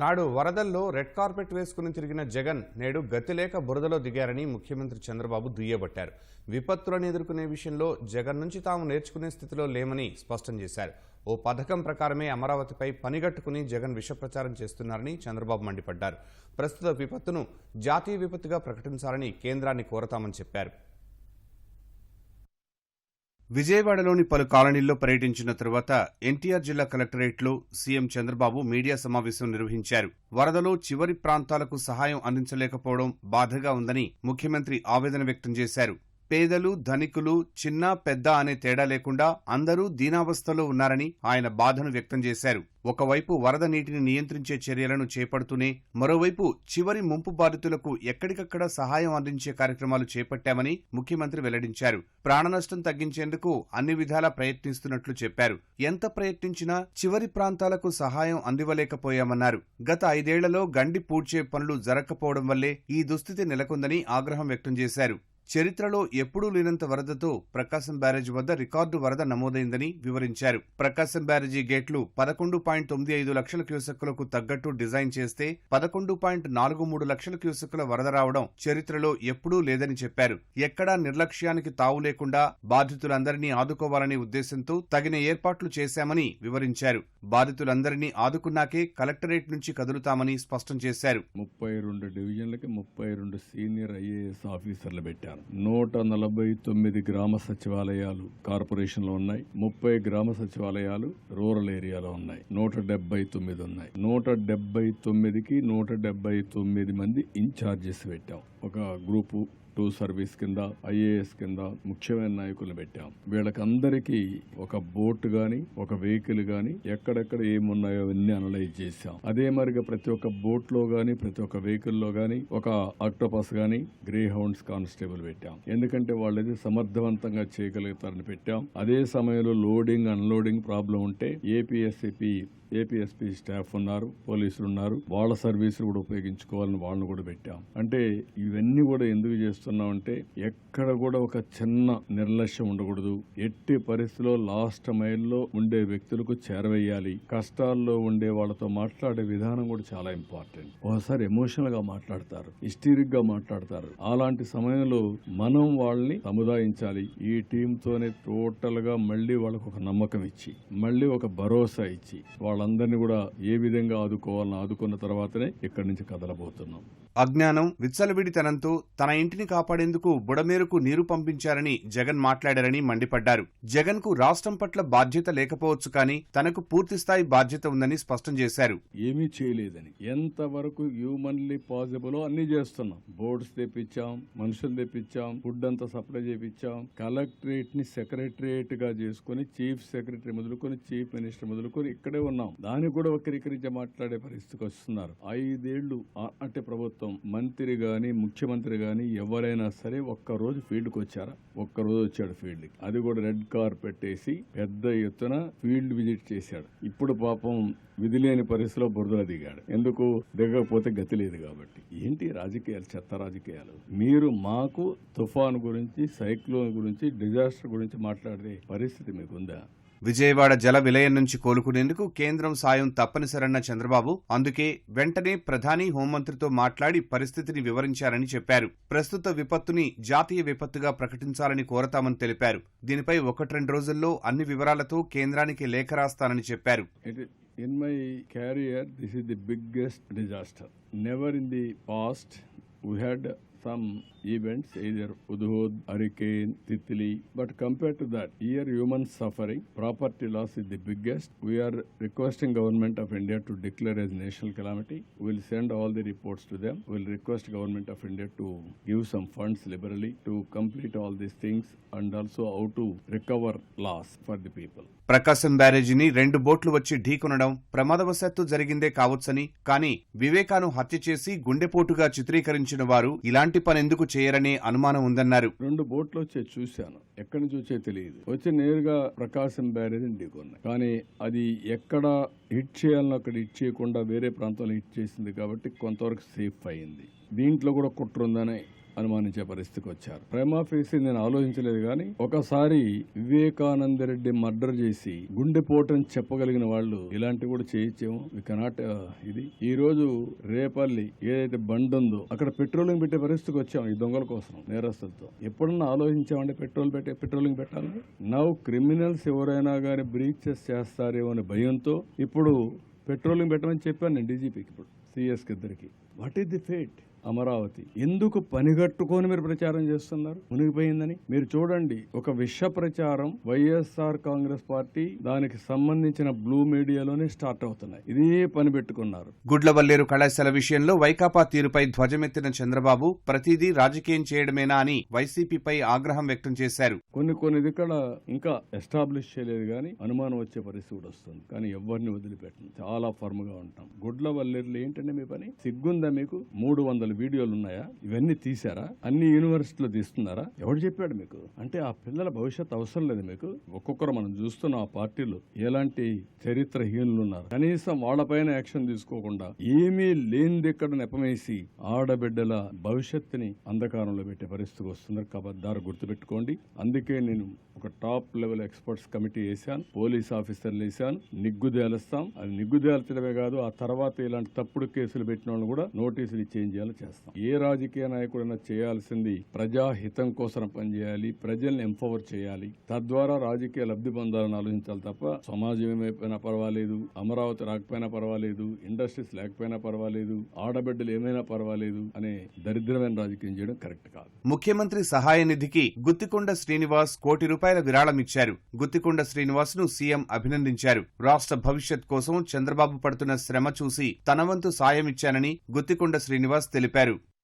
నాడు వరదల్లో red carpet వేసుకుని తిరిగిన జగన్ నేడు గతిలేక బురదలో దిగారని ముఖ్యమంత్రి చంద్రబాబు దుయ్యబట్టారు. విపత్తులను ఎదుర్కొనే విషయంలో జగన్ నుంచి తాము నేర్చుకునే స్థితిలో లేమని స్పష్టం చేశారు. ఓ పథకం ప్రకారమే అమరావతిపై పనిగట్టుకుని జగన్ విషప్రచారం చేస్తున్నారని చంద్రబాబు మండిపడ్డారు. ప్రస్తుత విపత్తును జాతీయ విపత్తుగా ప్రకటించాలని కేంద్రాన్ని కోరతామని చెప్పారు. విజయవాడలోని పలు కాలనీల్లో పర్యటించిన తరువాత ఎన్టీఆర్ జిల్లా కలెక్టరేట్లో సీఎం చంద్రబాబు మీడియా సమావేశం నిర్వహించారు. వరదలో చివరి ప్రాంతాలకు సహాయం అందించలేకపోవడం బాధగా ఉందని ముఖ్యమంత్రి ఆవేదన వ్యక్తం చేశారు. పేదలు ధనికులు చిన్న పెద్ద అనే తేడా లేకుండా అందరూ దీనావస్థలో ఉన్నారని ఆయన బాధను వ్యక్తం చేశారు. ఒకవైపు వరద నీటిని నియంత్రించే చర్యలను చేపడుతూనే మరోవైపు చివరి ముంపు బాధితులకు ఎక్కడికక్కడ సహాయం అందించే కార్యక్రమాలు చేపట్టామని ముఖ్యమంత్రి వెల్లడించారు. ప్రాణనష్టం తగ్గించేందుకు అన్ని విధాలా ప్రయత్నిస్తున్నట్లు చెప్పారు. ఎంత ప్రయత్నించినా చివరి ప్రాంతాలకు సహాయం అందివ్వలేకపోయామన్నారు. గత ఐదేళ్ళలో గండి పూడ్చే పనులు జరగకపోవడం వల్లే ఈ దుస్థితి నెలకొందని ఆగ్రహం వ్యక్తం చేశారు. చరిత్రలో ఎప్పుడూ లేనంత వరదతో ప్రకాశం బ్యారేజ్ వద్ద రికార్డు వరద నమోదైందని వివరించారు. ప్రకాశం బ్యారేజీ గేట్లు పదకొండు పాయింట్ తొమ్మిది ఐదు లక్షల క్యూసెక్కులకు తగ్గట్టు డిజైన్ చేస్తే పదకొండు పాయింట్ నాలుగు మూడు లక్షల క్యూసెక్కుల వరద రావడం చరిత్రలో ఎప్పుడూ లేదని చెప్పారు. ఎక్కడా నిర్లక్ష్యానికి తావు లేకుండా బాధితులందరినీ ఆదుకోవాలనే ఉద్దేశంతో తగిన ఏర్పాట్లు చేశామని వివరించారు. బాధితులందరినీ ఆదుకున్నాకే కలెక్టరేట్ నుంచి కదులుతామని స్పష్టం చేశారు. ముప్పై రెండు డివిజన్లకి ముప్పై రెండు సీనియర్ ఐఏఎస్ ఆఫీసర్లు పెట్టారు. నూట నలభై తొమ్మిది గ్రామ సచివాలయాలు కార్పొరేషన్లో ఉన్నాయి. ముప్పై గ్రామ సచివాలయాలు రూరల్ ఏరియాలో ఉన్నాయి. నూట డెబ్బై తొమ్మిది ఉన్నాయి. నూట డెబ్బై తొమ్మిదికి నూట డెబ్బై తొమ్మిది మంది ఇన్ఛార్జెస్ పెట్టాం. ఒక గ్రూపు టూ సర్వీస్ కింద ఐఏఎస్ కింద ముఖ్యమైన నాయకులను పెట్టాం. వీళ్ళకందరికీ ఒక బోట్ గాని ఒక వెహికల్ గాని ఎక్కడెక్కడ ఏమున్నాయో అవన్నీ అనలైజ్ చేశాం. అదే మరిగా ప్రతి ఒక్క బోట్లో గాని ప్రతి ఒక్క వెహికల్లో గాని ఒక ఆక్టోపస్ గాని గ్రే హౌండ్స్ కానిస్టేబుల్ పెట్టాం. ఎందుకంటే వాళ్ళది సమర్థవంతంగా చేయగలుగుతారని పెట్టాం. అదే సమయంలో లోడింగ్ అన్లోడింగ్ ప్రాబ్లం ఉంటే ఏపీఎస్సిపి ఏపీఎస్పీ స్టాఫ్ ఉన్నారు పోలీసులు ఉన్నారు వాళ్ళ సర్వీసులు కూడా ఉపయోగించుకోవాలని వాళ్ళని కూడా పెట్టాం. అంటే ఇవన్నీ కూడా ఎందుకు చేస్తున్నాం అంటే ఎక్కడ కూడా ఒక చిన్న నిర్లక్ష్యం ఉండకూడదు. ఎట్టి పరిస్థితిలో లాస్ట్ మైల్లో ఉండే వ్యక్తులకు చేరవేయాలి. కష్టాల్లో ఉండే వాళ్ళతో మాట్లాడే విధానం కూడా చాలా ఇంపార్టెంట్ ఒకసారి ఎమోషనల్గా మాట్లాడతారు హిస్టీరిక్గా మాట్లాడతారు. అలాంటి సమయంలో మనం వాళ్ళని సముదాయించాలి. ఈ టీంతోనే టోటల్గా మళ్ళీ వాళ్ళకు ఒక నమ్మకం ఇచ్చి మళ్ళీ ఒక భరోసా ఇచ్చి వాళ్ళ వాళ్ళందరినీ కూడా ఏ విధంగా ఆదుకోవాలని ఆదుకున్న తర్వాతనే ఇక్కడి నుంచి కదలబోతున్నాం. అజ్ఞానం విచ్చలవిడితనంతో తన ఇంటిని కాపాడేందుకు బుడమేరుకు నీరు పంపించారని జగన్ మాట్లాడారని మండిపడ్డారు. జగన్కు రాష్ట్రం పట్ల బాధ్యత లేకపోవచ్చు కానీ తనకు పూర్తిస్థాయి బాధ్యత ఉందని స్పష్టం చేశారు. ఏమీ చేయలేదని. ఎంతవరకు హ్యూమన్లీ పాసిబుల్ అన్ని చేస్తున్నాం. బోర్డ్స్ తెప్పించాం మనుషులు తెప్పించాం ఫుడ్ అంతా సప్లై చేపించాం కలెక్టరేట్ని సెక్రటరియట్గా చేసుకుని చీఫ్ సెక్రటరీ మొదలుకొని చీఫ్ మినిస్టర్ మొదలుకొని ఇక్కడే ఉన్నాం. దాన్ని కూడా వక్రీకరించి మాట్లాడే పరిస్థితికి వస్తున్నారు. ఐదేళ్ళు అంటే ప్రభుత్వం మంత్రి గాని ముఖ్యమంత్రి గాని ఎవరైనా సరే ఒక్క రోజు ఫీల్డ్కి వచ్చారా? ఒక్క రోజు వచ్చాడు ఫీల్డ్కి అది కూడా రెడ్ కార్ పెట్టేసి పెద్ద ఎత్తున ఫీల్డ్ విజిట్ చేశాడు. ఇప్పుడు పాపం విధి లేని పరిస్థితిలో బురదలో దిగాడు. ఎందుకు? దిగకపోతే గతి లేదు కాబట్టి. ఏంటి రాజకీయాలు? చెత్త రాజకీయాలు. మీరు మాకు తుఫాన్ గురించి సైక్లోన్ గురించి డిజాస్టర్ గురించి మాట్లాడే పరిస్థితి మీకుందా? విజయవాడ జల విలయం నుంచి కోలుకునేందుకు కేంద్రం సాయం తప్పనిసరన్న చంద్రబాబు అందుకే వెంటనే ప్రధాని హోంమంత్రితో మాట్లాడి పరిస్థితిని వివరించారని చెప్పారు. ప్రస్తుత విపత్తుని జాతీయ విపత్తుగా ప్రకటించాలని కోరతామని తెలిపారు. దీనిపై ఒకటి రెండు రోజుల్లో అన్ని వివరాలతో కేంద్రానికి లేఖ రాస్తానని చెప్పారు. It, in my career, this is the biggest disaster. Never in the past we had some events either Hudhud hurricane Titli but compare to that year human suffering property loss is the biggest we are requesting government of India to declare as national calamity will send all the reports to them will request government of India to give some funds liberally to complete all these things and also how to recover loss for the people Prakasam బ్యారేజీని రెండు బోట్లు వచ్చి ఢీకొనడం ప్రమాదవశాత్తు జరిగిందే కావచ్చని కానీ వివేకాను హత్య చేసి గుండెపోటుగా చిత్రీకరించిన వారు ఇలాంటి పని ఎందుకు చేయరని అనుమానం ఉందన్నారు. రెండు బోట్లు వచ్చే చూశాను. ఎక్కడి నుంచి వచ్చే తెలియదు. వచ్చి నేరుగా ప్రకాశం బ్యారేజ్ ఢీకొన్నాయి కానీ అది ఎక్కడ హిట్ చేయాలని అక్కడ హిట్ చేయకుండా వేరే ప్రాంతంలో హిట్ చేసింది కాబట్టి కొంతవరకు సేఫ్ అయింది. దీంట్లో కూడా కుట్ర ఉందని అనుమానించే పరిస్థితికి వచ్చారు. ప్రేమాఫీసి నేను ఆలోచించలేదు కానీ ఒకసారి వివేకానంద రెడ్డి మర్డర్ చేసి గుండెపోటని చెప్పగలిగిన వాళ్ళు ఇలాంటివి కూడా చేయించాము వి కెనాట్ ఇది. ఈ రోజు రేపల్లి ఏదైతే బండ్ ఉందో అక్కడ పెట్రోలింగ్ పెట్టే పరిస్థితికి వచ్చాం ఈ దొంగల కోసం నేరస్తులతో. ఎప్పుడన్నా ఆలోచించామంటే పెట్రోల్ పెట్టే పెట్రోలింగ్ పెట్టాలి నవ్ క్రిమినల్స్ ఎవరైనా కానీ బ్రీచెస్ చేస్తారేమో అనే భయంతో ఇప్పుడు పెట్రోలింగ్ పెట్టమని చెప్పాను నేను డీజీపీకి ఇప్పుడు సిఎస్కి ఇద్దరికి. What is the fate Amaravati. ఎందుకు పనిగట్టుకొని మీరు ప్రచారం చేస్తున్నారు? మునిగిపోయిందని? మీరు చూడండి ఒక విష ప్రచారం వైఎస్ఆర్ కాంగ్రెస్ పార్టీ దానికి సంబంధించిన బ్లూ మీడియాలోనే స్టార్ట్ అవుతున్నాయి. ఇదే పని పెట్టుకున్నారు. గుడ్లవల్లేరు కళాశాల విషయంలో వైకాపా తీరుపై ధ్వజమెత్తిన చంద్రబాబు ప్రతిదీ రాజకీయం చేయడమేనా అని వైసీపీపై ఆగ్రహం వ్యక్తం చేశారు. కొన్ని కొన్ని ఇక్కడ ఇంకా ఎస్టాబ్లిష్ చేయలేదు కానీ అనుమానం వచ్చే పరిస్థితి కూడా వస్తుంది. కానీ ఎవరిని వదిలిపెట్టను. చాలా ఫర్మ్గా ఉంటాం. గుడ్ల వల్లేరులు ఏంటంటే మీ పని? సిగ్గుందా మీకు? మూడు వందల వీడియోలు ఉన్నాయా? ఇవన్నీ తీసారా అన్ని యూనివర్సిటీలో తీస్తున్నారా? ఎవడు చెప్పాడు మీకు? అంటే ఆ పిల్లల భవిష్యత్తు అవసరం లేదు మీకు? ఒక్కొక్కరు మనం చూస్తున్న ఆ పార్టీలు ఎలాంటి చరిత్రహీనులు ఉన్నారు? కనీసం వాళ్ళపైన యాక్షన్ తీసుకోకుండా ఏమీ లేనిది ఎక్కడ నెపమేసి ఆడబిడ్డల భవిష్యత్తుని అంధకారంలో పెట్టే పరిస్థితికి వస్తున్నారు. కాబట్టి దారి గుర్తుపెట్టుకోండి. అందుకే నేను ఒక టాప్ లెవెల్ ఎక్స్పర్ట్స్ కమిటీ వేశాను. పోలీస్ ఆఫీసర్లు వేశాను. నిగ్గు తేలుస్తాం. అది నిగ్గు తేల్చడమే కాదు ఆ తర్వాత ఇలాంటి తప్పుడు కేసులు పెట్టిన వాళ్ళు కూడా నోటీసులు ఇచ్చేం చేయాలో. చేస్తాం. ఏ రాజకీయ నాయకుడైనా చేయాల్సింది ప్రజాహితం కోసం పనిచేయాలి ప్రజల్ని ఎంపవర్ చేయాలి. తద్వారా రాజకీయ లబ్ధి పొందాలని ఆలోచించాలి తప్ప సమాజం ఏమైపోయినా పర్వాలేదు అమరావతి రాకపోయినా పర్వాలేదు ఇండస్ట్రీస్ లేకపోయినా పర్వాలేదు ఆడబిడ్డలు ఏమైనా పర్వాలేదు అనే దరిద్రమైన రాజకీయం చేయడం కరెక్ట్ కాదు. ముఖ్యమంత్రి సహాయ నిధికి గుత్తికొండ శ్రీనివాస్ కోటి రూపాయల విరాళం ఇచ్చారు. గుత్తికొండ శ్రీనివాస్ను సీఎం అభినందించారు. రాష్ట్ర భవిష్యత్ కోసం చంద్రబాబు పడుతున్న శ్రమ చూసి తన వంతు సాయం ఇచ్చానని గుత్తికొండ శ్రీనివాస్ తెలిపారు.